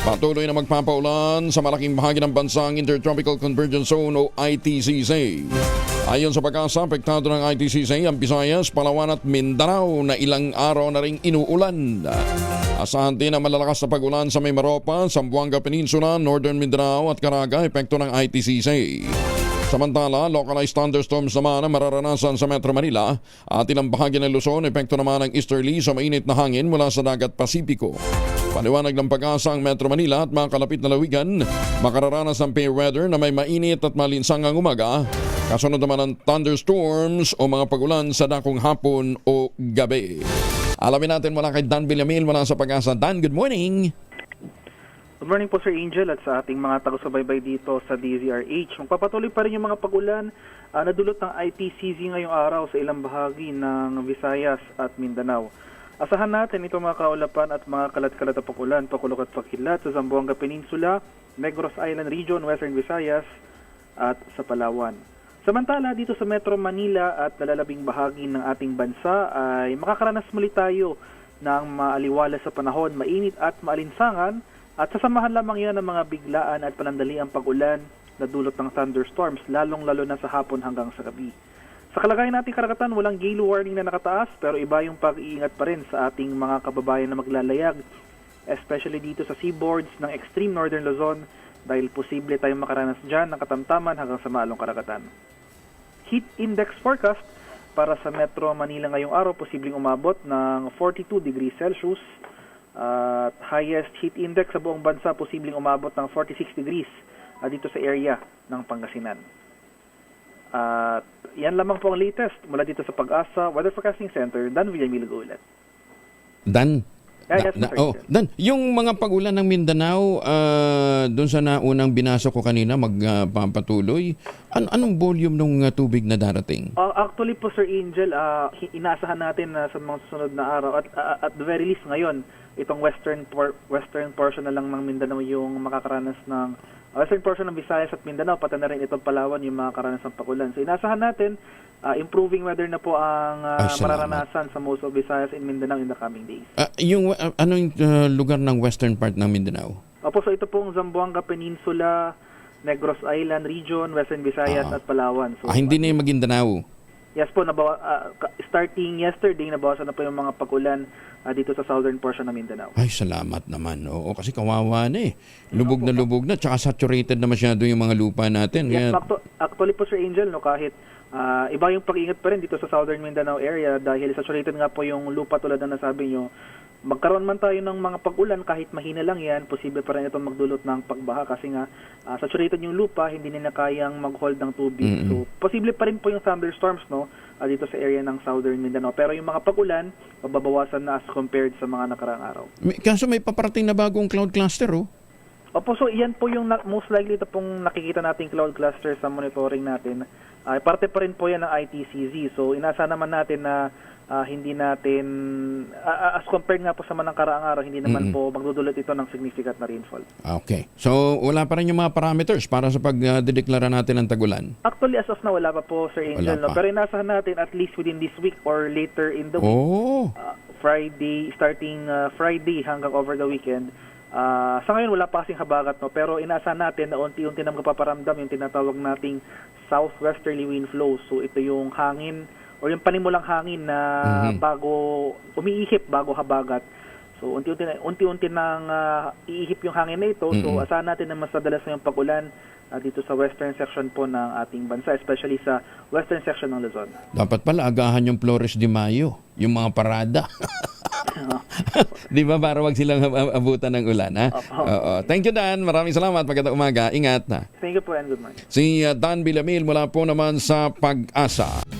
Patuloy na magpapaulan sa malaking bahagi ng bansang Intertropical Convergence Zone o ITCZ. Ayon sa pag-asa, apektado ng ITCZ ang Visayas, Palawan at Mindanao na ilang araw na ring inuulan. Asahan din ang malalakas na pag-ulan sa Maymaropa, Zamboanga Peninsula, Northern Mindanao at Caraga, epekto ng ITCZ. Samantala, localized thunderstorms naman ang mararanasan sa Metro Manila at ilang bahagi ng Luzon, epekto naman ng easterly sa mainit na hangin mula sa dagat Pasipiko. Paliwanag ng pag-asa ang Metro Manila at mga kalapit na lawigan, makararanas ng fair weather na may mainit at malinsang ang umaga, kasunod naman ng thunderstorms o mga pagulan sa dakong hapon o gabi. Alamin natin mula kay Dan Villamil mula sa pag-asa. Dan, good morning! Good morning po Sir Angel at sa ating mga taga-subaybay dito sa DZRH. Magpapatuloy pa rin yung mga pagulan ah, na dulot ng ITCZ ngayong araw sa ilang bahagi ng Visayas at Mindanao. Asahan natin itong mga kaulapan at mga kalat-kalat na pagulan, pakulok at pakilat sa Zamboanga Peninsula, Negros Island Region, Western Visayas at sa Palawan. Samantala dito sa Metro Manila at nalalabing bahagi ng ating bansa ay makakaranas muli tayo ng maaliwala sa panahon, mainit at maalinsangan at sasamahan lamang yan ng mga biglaan at panandaliang pag-ulan na dulot ng thunderstorms, lalong-lalo na sa hapon hanggang sa gabi. Sa kalagayan nating karagatan, walang gale warning na nakataas pero iba yung pag-iingat pa rin sa ating mga kababayan na maglalayag, especially dito sa seaboards ng extreme northern Luzon dahil posible tayong makaranas dyan ng katamtaman hanggang sa maalong karagatan. Heat index forecast para sa Metro Manila ngayong araw posibleng umabot ng 42 degrees Celsius at highest heat index sa buong bansa posibleng umabot ng 46 degrees ah, dito sa area ng Pangasinan. At yan lamang po ang latest mula dito sa Pag-asa Weather Forecasting Center, Dan Villamil ulit. Dan, na- Mr. oh. Dan, yung mga pagulan ng Mindanao, ah, doon sa naunang binasa ko kanina, magpapatuloy, an anong volume ng ah, tubig na darating? Uh, actually po Sir Angel, ah, hi- inaasahan natin na sa mga susunod na araw at ah, at the very least ngayon, itong western por- western portion na lang ng Mindanao yung makakaranas ng western portion ng Visayas at Mindanao pati na rin itong Palawan yung makakaranas ng pagulan. So inaasahan natin ah, improving weather na po ang ah, Ay, salamat. mararanasan sa most of Visayas and Mindanao in the coming days. Ah, yung ah, anong ah, lugar ng western part ng Mindanao? Opo, so ito pong Zamboanga Peninsula, Negros Island Region, Western Visayas Ah. at Palawan. So Ah, hindi na yung Maguindanao. Yes po, nabawa, ka- starting yesterday, nabawasan na po yung mga pagulan ah, dito sa southern portion ng Mindanao. Ay, salamat naman. Oo, kasi kawawa na eh. Lubog na lubog na, tsaka saturated na masyado yung mga lupa natin. Yes, Kaya, actu- actually po Sir Angel, no, kahit ah, iba yung pag-ingat pa rin dito sa southern Mindanao area dahil saturated nga po yung lupa tulad na nasabi nyo. Magkaroon man tayo ng mga pag-ulan kahit mahina lang yan, posible pa rin itong magdulot ng pagbaha kasi nga ah, saturated yung lupa, hindi nila kayang mag-hold ng tubig. Mm-mm. So, posible pa rin po yung thunderstorms no ah, dito sa area ng southern Mindanao. Pero yung mga pag-ulan, mababawasan na as compared sa mga nakaraang araw. may, kaso may paparating na bagong cloud cluster, oh. Opo, so iyan po yung na- most likely ito pong nakikita nating cloud cluster sa monitoring natin. Ay parte pa rin po yan ng ITCZ. So inasa naman natin na ah, hindi natin, ah, ah, as compared nga po sa manang karaang araw, hindi naman Mm-mm. po magdudulot ito ng significant na rainfall. Okay. So, wala pa rin yung mga parameters para sa pagdedeklara natin ng tagulan. Actually, as of now, wala pa po, Sir Angel. Wala No? Pero inasahan natin at least within this week or later in the week, Oh, ah, Friday, starting ah, Friday hanggang over the weekend. Ah, sa ngayon wala pa kasing habagat no, pero inaasahan natin na unti-unti na magpaparamdam yung tinatawag nating southwesterly wind flow. So ito yung hangin or yung panimulang hangin na Mhm. bago umiihip bago habagat. So unti-unti na unti-unti nang ah, iihip yung hangin na ito. So Mhm. asahan natin na mas madalas na yung pagulan ah, dito sa western section po ng ating bansa, especially sa western section ng Luzon. dapat pala agahan yung Flores de Mayo, yung mga parada. Di ba? Para wag silang ab- abutan ng ulan, ha? Opo. Oo. Thank you, Dan. Maraming salamat. Magandang umaga. Ingat na. Thank you po and good morning. Si uh, Dan Villamil mula po naman sa Pag-asa.